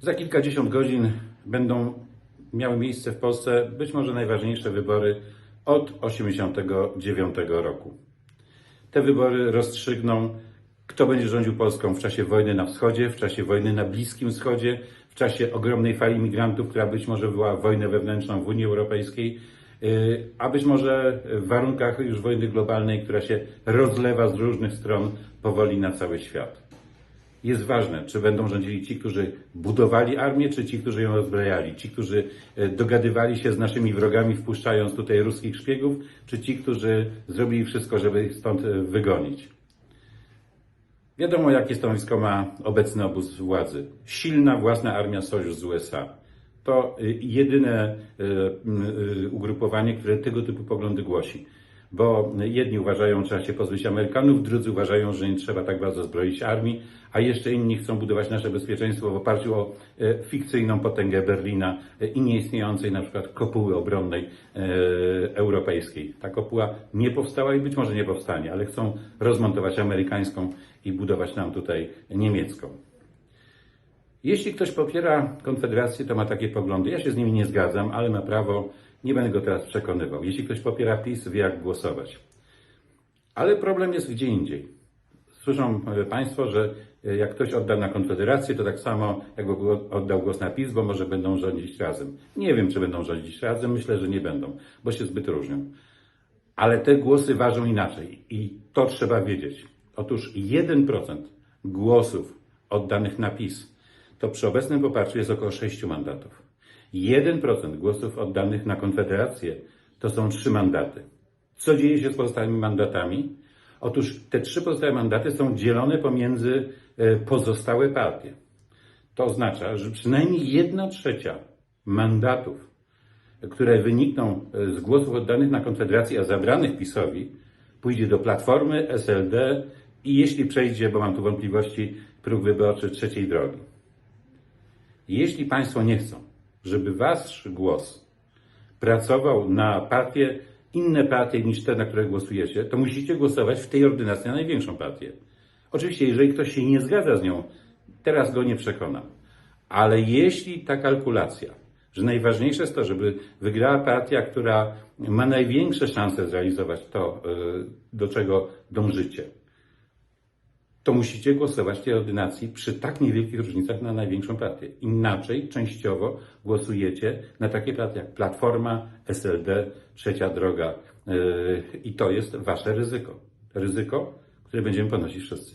Za kilkadziesiąt godzin będą miały miejsce w Polsce być może najważniejsze wybory od 1989 roku. Te wybory rozstrzygną, kto będzie rządził Polską w czasie wojny na wschodzie, w czasie wojny na Bliskim Wschodzie, w czasie ogromnej fali migrantów, która być może wywoła wojnę wewnętrzną w Unii Europejskiej, yy, a być może w warunkach już wojny globalnej, która się rozlewa z różnych stron powoli na cały świat. Jest ważne, czy będą rządzili ci, którzy budowali armię, czy ci, którzy ją rozbrajali, ci, którzy e, dogadywali się z naszymi wrogami, wpuszczając tutaj ruskich szpiegów, czy ci, którzy zrobili wszystko, żeby ich stąd e, wygonić. Wiadomo, jakie stanowisko ma obecny obóz władzy. Silna własna armia sojusz z USA. To y, jedyne ugrupowanie, które tego typu poglądy głosi. Bo jedni uważają, że trzeba się pozbyć Amerykanów, drudzy uważają, że nie trzeba tak bardzo zbroić armii, a jeszcze inni chcą budować nasze bezpieczeństwo w oparciu o e, fikcyjną potęgę Berlina e, i nieistniejącej na przykład kopuły obronnej e, europejskiej. Ta kopuła nie powstała i być może nie powstanie, ale chcą rozmontować amerykańską i budować nam tutaj niemiecką. Jeśli ktoś popiera Konfederację, to ma takie poglądy. Ja się z nimi nie zgadzam, ale ma prawo, nie będę go teraz przekonywał. Jeśli ktoś popiera PiS, wie jak głosować. Ale problem jest gdzie indziej. Słyszą e, Państwo, że e, jak ktoś odda na Konfederację, to tak samo jakby oddał głos na PiS, bo może będą rządzić razem. Nie wiem, czy będą rządzić razem, myślę, że nie będą, bo się zbyt różnią. Ale te głosy ważą inaczej i to trzeba wiedzieć. Otóż 1% głosów oddanych na PiS to przy obecnym poparciu jest około 6 mandatów. 1% głosów oddanych na Konfederację to są 3 mandaty. Co dzieje się z pozostałymi mandatami? Otóż te trzy pozostałe mandaty są dzielone pomiędzy e, pozostałe partie. To oznacza, że przynajmniej jedna trzecia mandatów, które wynikną e, z głosów oddanych na Konfederację, a zabranych PiSowi, pójdzie do Platformy, SLD i jeśli przejdzie, bo mam tu wątpliwości, próg wyborczy trzeciej drogi. Jeśli Państwo nie chcą, żeby Wasz głos pracował na partie, inne partie niż te, na które głosujecie, to musicie głosować w tej ordynacji na największą partię. Oczywiście, jeżeli ktoś się nie zgadza z nią, teraz go nie przekonam. Ale jeśli ta kalkulacja, że najważniejsze jest to, żeby wygrała partia, która ma największe szanse zrealizować to, y, do czego dążycie, to musicie głosować w tej ordynacji przy tak niewielkich różnicach na największą partię. Inaczej częściowo głosujecie na takie partie jak Platforma, SLD, Trzecia Droga yy, i to jest wasze ryzyko. Ryzyko, które będziemy ponosić wszyscy.